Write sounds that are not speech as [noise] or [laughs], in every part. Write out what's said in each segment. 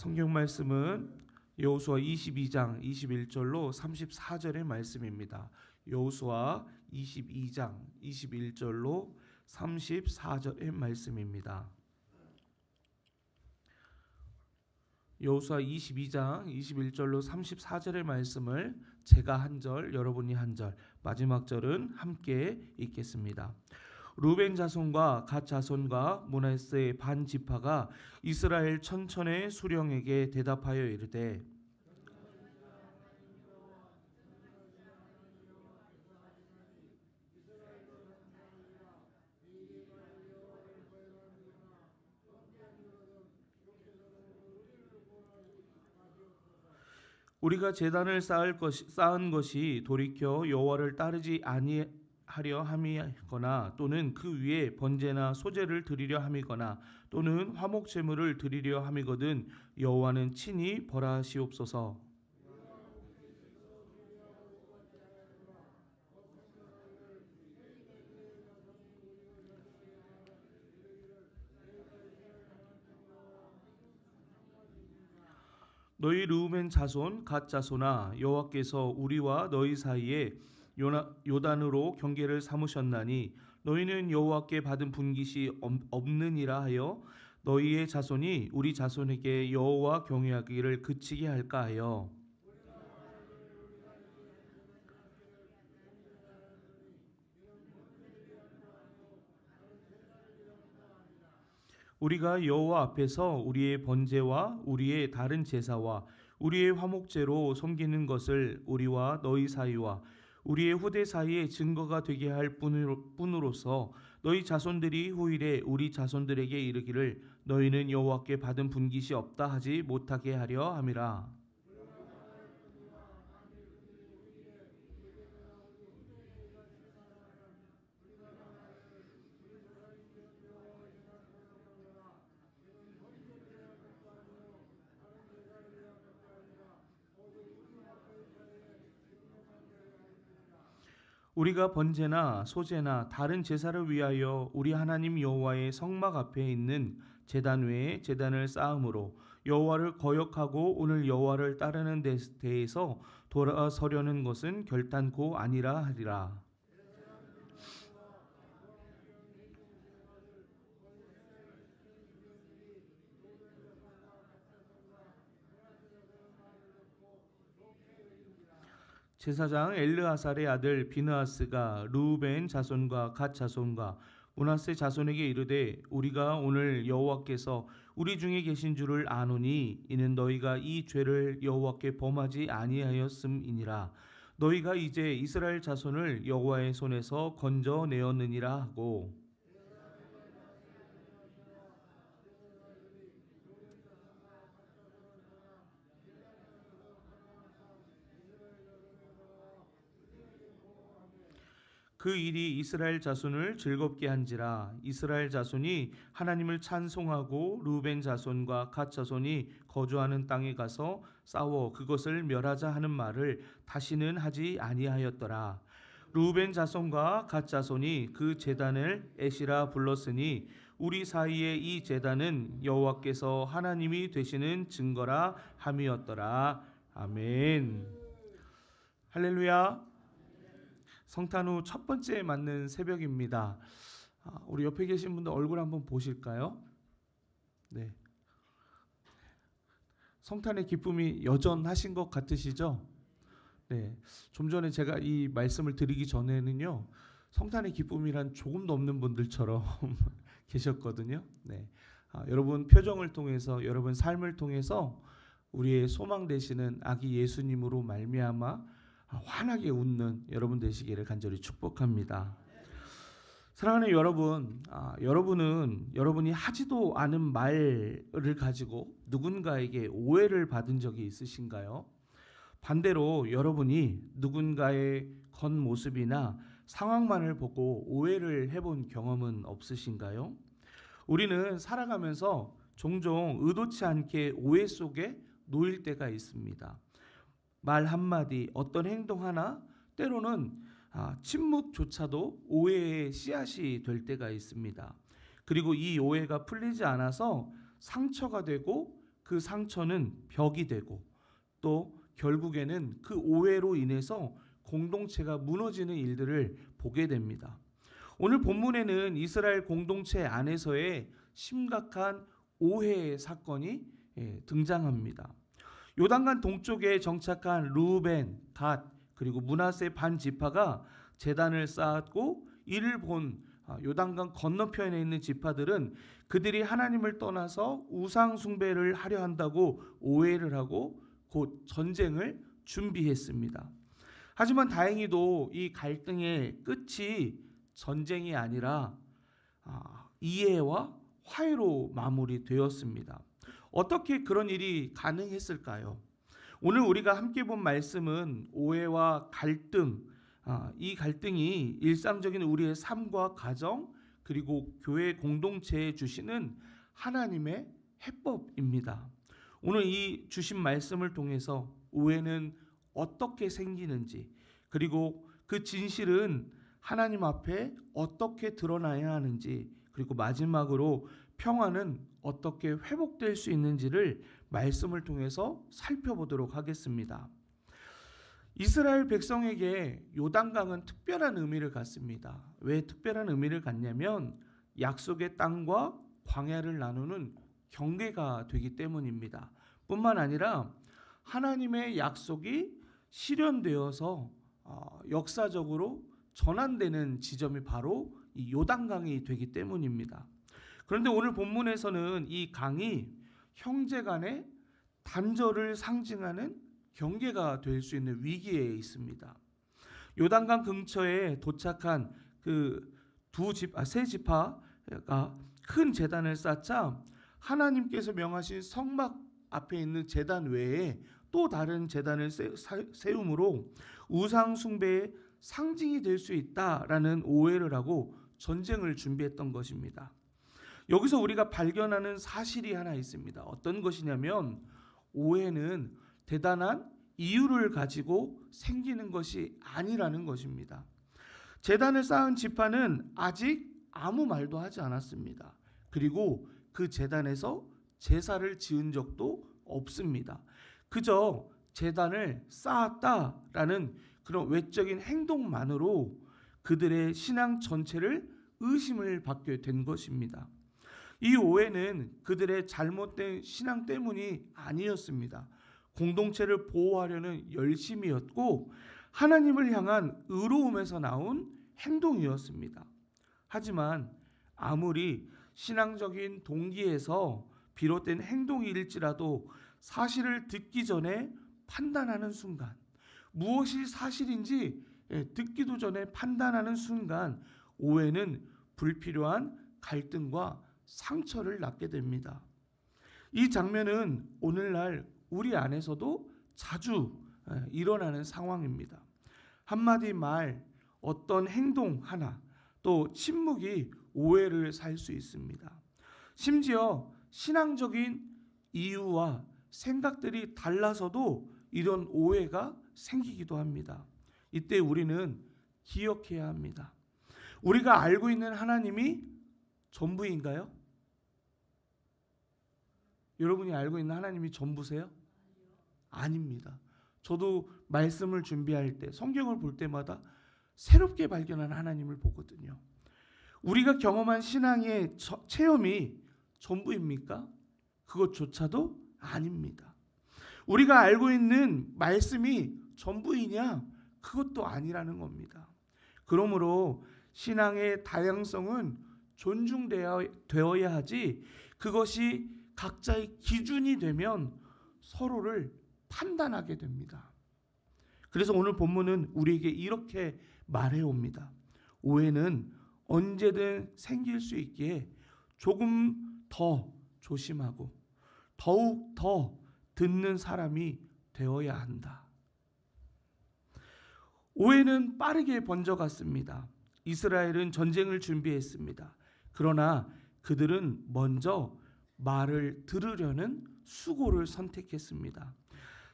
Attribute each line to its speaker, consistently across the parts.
Speaker 1: 성경 말씀은 여호수아 22장 21절로 34절의 말씀입니다. 여호수아 22장 21절로 34절의 말씀입니다. 여호수아 22장 21절로 34절의 말씀을 제가 한 절, 여러분이 한 절, 마지막 절은 함께 읽겠습니다. 루벤 자손과 갓 자손과 모나세의 반 지파가 이스라엘 천천의 수령에게 대답하여 이르되 우리가 제단을 쌓을 것이, 쌓은 것이 돌이켜 여호와를 따르지 아니 하려 함이거나 또는 그 위에 번제나 소제를 드리려 함이거나 또는 화목 제물을 드리려 함이거든 여호와는 친히 벌하시옵소서. 너희 르우멘 자손 갓 자손아 여호와께서 우리와 너희 사이에 요나, 요단으로 경계를 삼으셨나니 너희는 여호와께 받은 분깃이 없- 없느니라 하여 너희의 자손이 우리 자손에게 여호와 경외하기를 그치게 할까 하여. 우리가 여호와 앞에서 우리의 번제와 우리의 다른 제사와 우리의 화목제로 섬기는 것을 우리와 너희 사이와 우리의 후대 사이에 증거가 되게 할 뿐으로- 뿐으로서 너희 자손들이 후일에 우리 자손들에게 이르기를 너희는 여호와께 받은 분깃이 없다 하지 못하게 하려 함이라. 우리가 번제나 소제나 다른 제사를 위하여 우리 하나님 여호와의 성막 앞에 있는 제단 외에 제단을 쌓음으로 여호와를 거역하고 오늘 여호와를 따르는 데 대해서 돌아서려는 것은 결단코 아니라 하리라. 제사장 엘르아살의 아들 비느하스가 루벤 자손과 갓 자손과 문하세 자손에게 이르되 우리가 오늘 여호와께서 우리 중에 계신 줄을 아노니 이는 너희가 이 죄를 여호와께 범하지 아니하였음이니라. 너희가 이제 이스라엘 자손을 여호와의 손에서 건져 내었느니라 하고 그 일이 이스라엘 자손을 즐겁게 한지라. 이스라엘 자손이 하나님을 찬송하고 루벤 자손과 갓 자손이 거주하는 땅에 가서 싸워 그것을 멸하자 하는 말을 다시는 하지 아니하였더라. 루벤 자손과 갓 자손이 그 제단을 에시라 불렀으니 우리 사이에 이 제단은 여호와께서 하나님이 되시는 증거라 함이었더라. 아멘. 할렐루야 성탄 후 첫 번째 맞는 새벽입니다. 아, 우리 옆에 계신 분들 얼굴 한번 보실까요? 네. 성탄의 기쁨이 여전하신 것 같으시죠? 네. 좀 전에 제가 이 말씀을 드리기 전에는요. 성탄의 기쁨이란 조금도 없는 분들처럼 [laughs] 계셨거든요. 네. 아, 여러분 표정을 통해서 여러분 삶을 통해서 우리의 소망 되시는 아기 예수님으로 말미암아 환하게 웃는 여러분 되시기를 간절히 축복합니다. 사랑하는 여러분, 아, 여러분은 여러분이 하지도 않은 말을 가지고 누군가에게 오해를 받은 적이 있으신가요? 반대로 여러분이 누군가의 겉모습이나 상황만을 보고 오해를 해본 경험은 없으신가요? 우리는 살아가면서 종종 의도치 않게 오해 속에 놓일 때가 있습니다. 말 한마디, 어떤 행동 하나, 때로는 아, 침묵조차도 오해의 씨앗이 될 때가 있습니다. 그리고 이 오해가 풀리지 않아서 상처가 되고 그 상처는 벽이 되고 또 결국에는 그 오해로 인해서 공동체가 무너지는 일들을 보게 됩니다. 오늘 본문에는 이스라엘 공동체 안에서의 심각한 오해의 사건이 예, 등장합니다. 요단강 동쪽에 정착한 루벤, 갓 그리고 문하세 반 지파가 재단을 쌓았고 이를 본 아, 요단강 건너편에 있는 지파들은 그들이 하나님을 떠나서 우상 숭배를 하려 한다고 오해를 하고 곧 전쟁을 준비했습니다. 하지만 다행히도 이 갈등의 끝이 전쟁이 아니라 아, 이해와 화해로 마무리되었습니다. 어떻게 그런 일이 가능했을까요? 오늘 우리가 함께 본 말씀은 오해와 갈등, 아, 이 갈등이 일상적인 우리의 삶과 가정 그리고 교회 공동체에 주시는 하나님의 해법입니다. 오늘 이 주신 말씀을 통해서 오해는 어떻게 생기는지 그리고 그 진실은 하나님 앞에 어떻게 드러나야 하는지 그리고 마지막으로 평화는 어떻게 회복될 수 있는지를 말씀을 통해서 살펴보도록 하겠습니다. 이스라엘 백성에게 요단강은 특별한 의미를 갖습니다. 왜 특별한 의미를 갖냐면 약속의 땅과 광야를 나누는 경계가 되기 때문입니다. 뿐만 아니라 하나님의 약속이 실현되어서 어, 역사적으로 전환되는 지점이 바로 이 요단강이 되기 때문입니다. 그런데 오늘 본문에서는 이 강이 형제 간의 단절을 상징하는 경계가 될 수 있는 위기에 있습니다. 요단강 근처에 도착한 그 두 집, 아, 세 지파가 큰 재단을 쌓자 하나님께서 명하신 성막 앞에 있는 재단 외에 또 다른 재단을 세, 세움으로 우상 숭배의 상징이 될 수 있다라는 오해를 하고 전쟁을 준비했던 것입니다. 여기서 우리가 발견하는 사실이 하나 있습니다. 어떤 것이냐면 오해는 대단한 이유를 가지고 생기는 것이 아니라는 것입니다. 재단을 쌓은 지파는 아직 아무 말도 하지 않았습니다. 그리고 그 재단에서 제사를 지은 적도 없습니다. 그저 재단을 쌓았다라는 그런 외적인 행동만으로 그들의 신앙 전체를 의심을 받게 된 것입니다. 이 오해는 그들의 잘못된 신앙 때문이 아니었습니다. 공동체를 보호하려는 열심이었고 하나님을 향한 의로움에서 나온 행동이었습니다. 하지만 아무리 신앙적인 동기에서 비롯된 행동일지라도 사실을 듣기 전에 판단하는 순간 무엇이 사실인지 예, 듣기도 전에 판단하는 순간 오해는 불필요한 갈등과 상처를 낳게 됩니다. 이 장면은 오늘날 우리 안에서도 자주 예, 일어나는 상황입니다. 한마디 말, 어떤 행동 하나, 또 침묵이 오해를 살 수 있습니다. 심지어 신앙적인 이유와 생각들이 달라서도 이런 오해가 생기기도 합니다. 이때 우리는 기억해야 합니다. 우리가 알고 있는 하나님이 전부인가요? 여러분이 알고 있는 하나님이 전부세요? 아닙니다. 저도 말씀을 준비할 때 성경을 볼 때마다 새롭게 발견한 하나님을 보거든요. 우리가 경험한 신앙의 체험이 전부입니까? 그것조차도 아닙니다. 우리가 알고 있는 말씀이 전부이냐? 그것도 아니라는 겁니다. 그러므로 신앙의 다양성은 존중되어야 하지 그것이 각자의 기준이 되면 서로를 판단하게 됩니다. 그래서 오늘 본문은 우리에게 이렇게 말해 옵니다. 오해는 언제든 생길 수 있기에 조금 더 조심하고 더욱 더 듣는 사람이 되어야 한다. 오해는 빠르게 번져갔습니다. 이스라엘은 전쟁을 준비했습니다. 그러나 그들은 먼저 말을 들으려는 수고를 선택했습니다.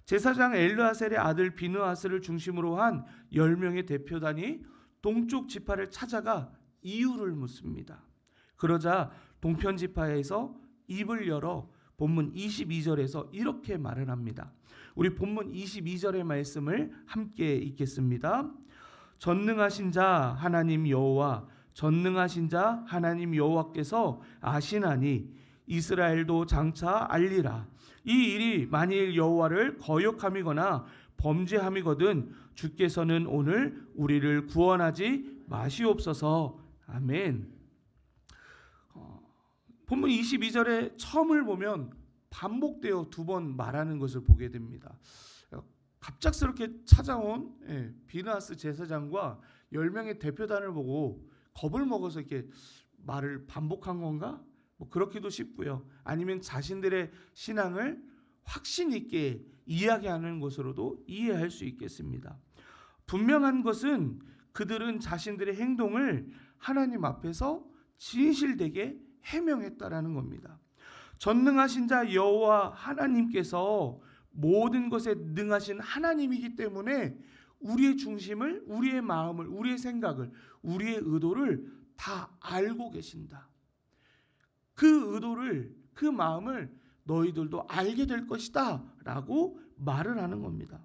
Speaker 1: 제사장 엘르아셀의 아들 비느아스를 중심으로 한 10명의 대표단이 동쪽 지파를 찾아가 이유를 묻습니다. 그러자 동편 지파에서 입을 열어 본문 22절에서 이렇게 말을 합니다. 우리 본문 22절의 말씀을 함께 읽겠습니다. 전능하신 자 하나님 여호와 전능하신 자 하나님 여호와께서 아시나니 이스라엘도 장차 알리라 이 일이 만일 여호와를 거역함이거나 범죄함이거든 주께서는 오늘 우리를 구원하지 마시옵소서 아멘. 어, 본문 22절에 처음을 보면 반복되어 두 번 말하는 것을 보게 됩니다. 어, 갑작스럽게 찾아온 예, 비나스 제사장과 10명의 대표단을 보고 겁을 먹어서 이렇게 말을 반복한 건가? 뭐 그렇기도 싶고요. 아니면 자신들의 신앙을 확신 있게 이야기하는 것으로도 이해할 수 있겠습니다. 분명한 것은 그들은 자신들의 행동을 하나님 앞에서 진실되게 해명했다라는 겁니다. 전능하신 자 여호와 하나님께서 모든 것에 능하신 하나님이기 때문에 우리의 중심을, 우리의 마음을, 우리의 생각을, 우리의 의도를 다 알고 계신다. 그 의도를, 그 마음을 너희들도 알게 될 것이다. 라고 말을 하는 겁니다.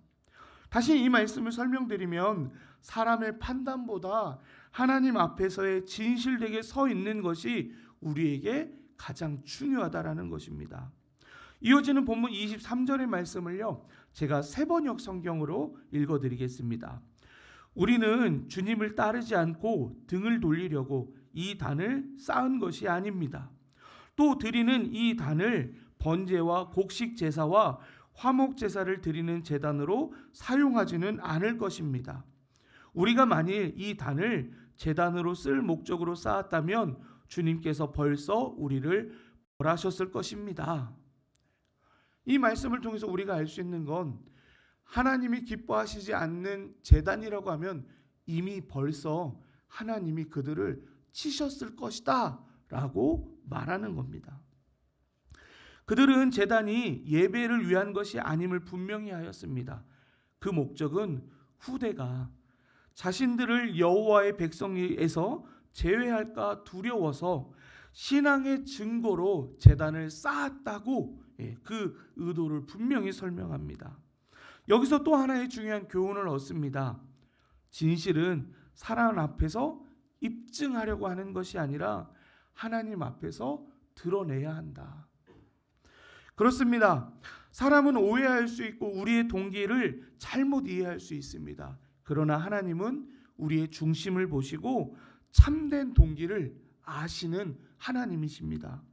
Speaker 1: 다시 이 말씀을 설명드리면 사람의 판단보다 하나님 앞에서의 진실되게 서 있는 것이 우리에게 가장 중요하다라는 것입니다. 이어지는 본문 23절의 말씀을요. 제가 세 번역 성경으로 읽어 드리겠습니다. 우리는 주님을 따르지 않고 등을 돌리려고 이 단을 쌓은 것이 아닙니다. 또 드리는 이 단을 번제와 곡식 제사와 화목 제사를 드리는 제단으로 사용하지는 않을 것입니다. 우리가 만일 이 단을 제단으로 쓸 목적으로 쌓았다면 주님께서 벌써 우리를 벌하셨을 것입니다. 이 말씀을 통해서 우리가 알 수 있는 건 하나님이 기뻐하시지 않는 재단이라고 하면 이미 벌써 하나님이 그들을 치셨을 것이다 라고 말하는 겁니다. 그들은 재단이 예배를 위한 것이 아님을 분명히 하였습니다. 그 목적은 후대가 자신들을 여호와의 백성에서 제외할까 두려워서 신앙의 증거로 재단을 쌓았다고 예, 그 의도를 분명히 설명합니다. 여기서 또 하나의 중요한 교훈을 얻습니다. 진실은 사람 앞에서 입증하려고 하는 것이 아니라 하나님 앞에서 드러내야 한다. 그렇습니다. 사람은 오해할 수 있고 우리의 동기를 잘못 이해할 수 있습니다. 그러나 하나님은 우리의 중심을 보시고 참된 동기를 아시는 하나님이십니다.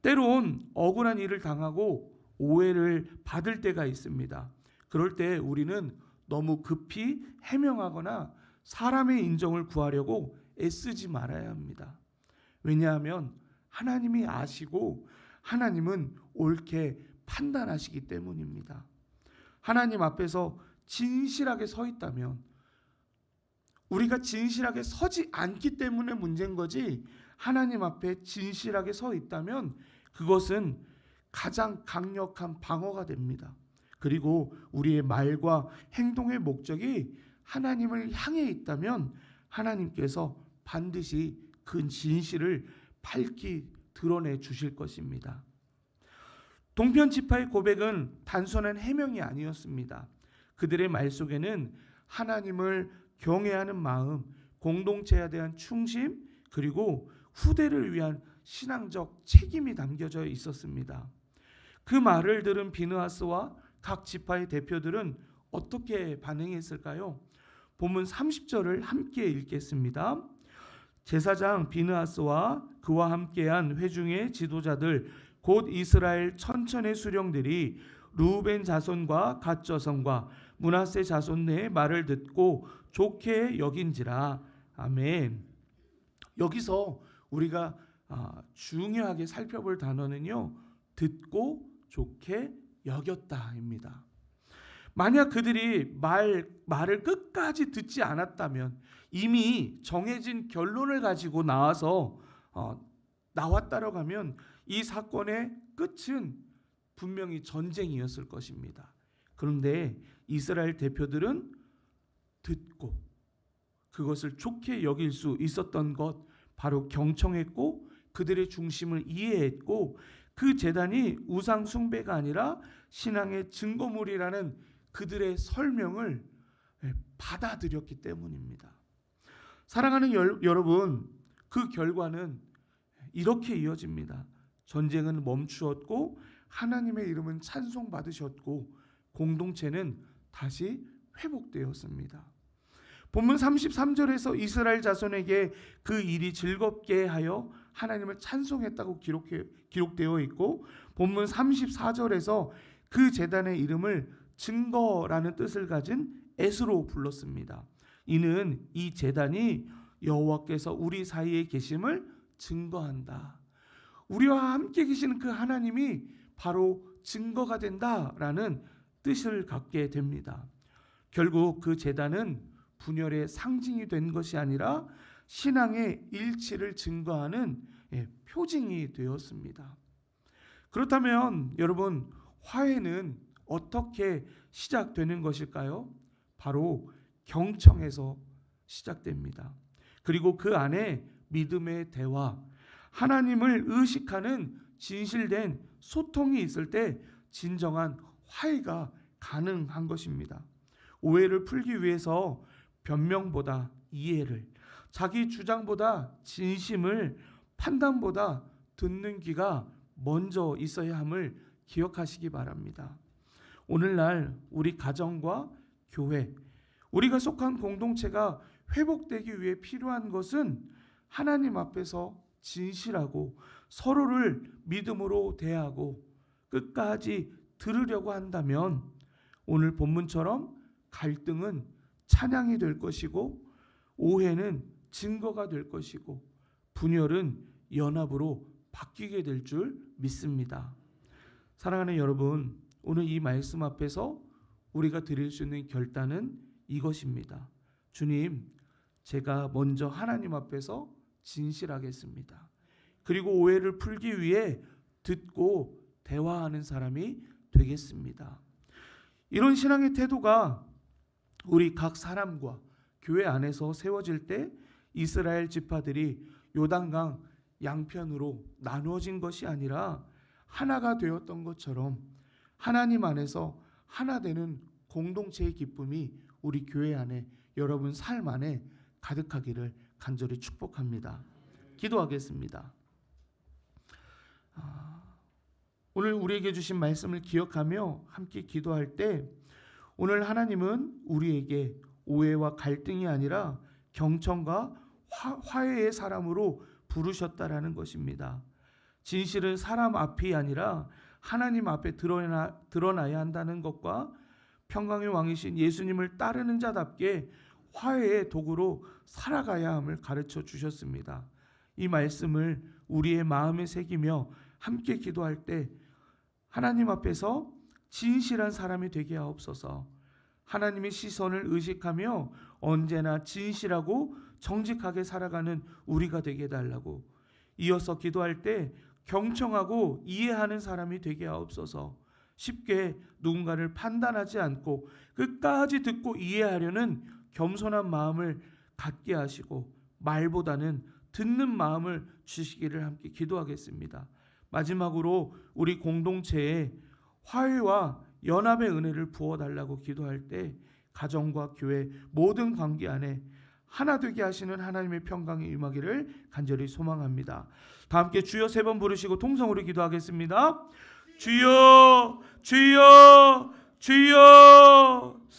Speaker 1: 때론 억울한 일을 당하고 오해를 받을 때가 있습니다. 그럴 때 우리는 너무 급히 해명하거나 사람의 인정을 구하려고 애쓰지 말아야 합니다. 왜냐하면 하나님이 아시고 하나님은 옳게 판단하시기 때문입니다. 하나님 앞에서 진실하게 서 있다면 우리가 진실하게 서지 않기 때문에 문제인 거지 하나님 앞에 진실하게 서 있다면 그것은 가장 강력한 방어가 됩니다. 그리고 우리의 말과 행동의 목적이 하나님을 향해 있다면 하나님께서 반드시 그 진실을 밝히 드러내 주실 것입니다. 동편 지파의 고백은 단순한 해명이 아니었습니다. 그들의 말 속에는 하나님을 경외하는 마음, 공동체에 대한 충심, 그리고 후대를 위한 신앙적 책임이 담겨져 있었습니다. 그 말을 들은 비느하스와 각 지파의 대표들은 어떻게 반응했을까요? 본문 30절을 함께 읽겠습니다. 제사장 비느하스와 그와 함께한 회중의 지도자들 곧 이스라엘 천천의 수령들이 루벤 자손과 갓 저손과 문하세 자손 의 말을 듣고 좋게 여긴지라 아멘. 여기서 우리가 아, 중요하게 살펴볼 단어는요 듣고 좋게 여겼다입니다. 만약 그들이 말 말을 끝까지 듣지 않았다면 이미 정해진 결론을 가지고 나와서 어, 나왔다라고 하면 이 사건의 끝은 분명히 전쟁이었을 것입니다. 그런데 이스라엘 대표들은 듣고 그것을 좋게 여길 수 있었던 것 바로 경청했고 그들의 중심을 이해했고 그 재단이 우상 숭배가 아니라 신앙의 증거물이라는 그들의 설명을 예, 받아들였기 때문입니다. 사랑하는 여, 여러분, 그 결과는 이렇게 이어집니다. 전쟁은 멈추었고 하나님의 이름은 찬송받으셨고 공동체는 다시 회복되었습니다. 본문 33절에서 이스라엘 자손에게 그 일이 즐겁게 하여 하나님을 찬송했다고 기록해, 기록되어 있고 본문 34절에서 그 재단의 이름을 증거라는 뜻을 가진 에스로 불렀습니다. 이는 이 재단이 여호와께서 우리 사이에 계심을 증거한다. 우리와 함께 계시는 그 하나님이 바로 증거가 된다라는 뜻을 갖게 됩니다. 결국 그 재단은 분열의 상징이 된 것이 아니라 신앙의 일치를 증거하는 예, 표징이 되었습니다. 그렇다면 여러분 화해는 어떻게 시작되는 것일까요? 바로 경청에서 시작됩니다. 그리고 그 안에 믿음의 대화, 하나님을 의식하는 진실된 소통이 있을 때 진정한 화해가 가능한 것입니다. 오해를 풀기 위해서 변명보다 이해를, 자기 주장보다 진심을, 판단보다 듣는 귀가 먼저 있어야 함을 기억하시기 바랍니다. 오늘날 우리 가정과 교회, 우리가 속한 공동체가 회복되기 위해 필요한 것은 하나님 앞에서 진실하고 서로를 믿음으로 대하고 끝까지 들으려고 한다면 오늘 본문처럼 갈등은 찬양이 될 것이고 오해는 증거가 될 것이고 분열은 연합으로 바뀌게 될 줄 믿습니다. 사랑하는 여러분, 오늘 이 말씀 앞에서 우리가 드릴 수 있는 결단은 이것입니다. 주님, 제가 먼저 하나님 앞에서 진실하겠습니다. 그리고 오해를 풀기 위해 듣고 대화하는 사람이 되겠습니다. 이런 신앙의 태도가 우리 각 사람과 교회 안에서 세워질 때 이스라엘 지파들이 요단강 양편으로 나누어진 것이 아니라 하나가 되었던 것처럼 하나님 안에서 하나 되는 공동체의 기쁨이 우리 교회 안에 여러분 삶 안에 가득하기를 간절히 축복합니다. 기도하겠습니다. 아, 오늘 우리에게 주신 말씀을 기억하며 함께 기도할 때 오늘 하나님은 우리에게 오해와 갈등이 아니라 경청과 화, 해의 사람으로 부르셨다라는 것입니다. 진실은 사람 앞이 아니라 하나님 앞에 드러나, 드러나야 한다는 것과 평강의 왕이신 예수님을 따르는 자답게 화해의 도구로 살아가야 함을 가르쳐 주셨습니다. 이 말씀을 우리의 마음에 새기며 함께 기도할 때 하나님 앞에서 진실한 사람이 되게 하옵소서. 하나님의 시선을 의식하며 언제나 진실하고 정직하게 살아가는 우리가 되게 달라고 이어서 기도할 때 경청하고 이해하는 사람이 되게 하옵소서. 쉽게 누군가를 판단하지 않고 끝까지 듣고 이해하려는 겸손한 마음을 갖게 하시고 말보다는 듣는 마음을 주시기를 함께 기도하겠습니다. 마지막으로 우리 공동체에 화해와 연합의 은혜를 부어 달라고 기도할 때 가정과 교회 모든 관계 안에 하나 되게 하시는 하나님의 평강이 임하기를 간절히 소망합니다. 다 함께 주여 세 번 부르시고 통성으로 기도하겠습니다. 주여 주여 주여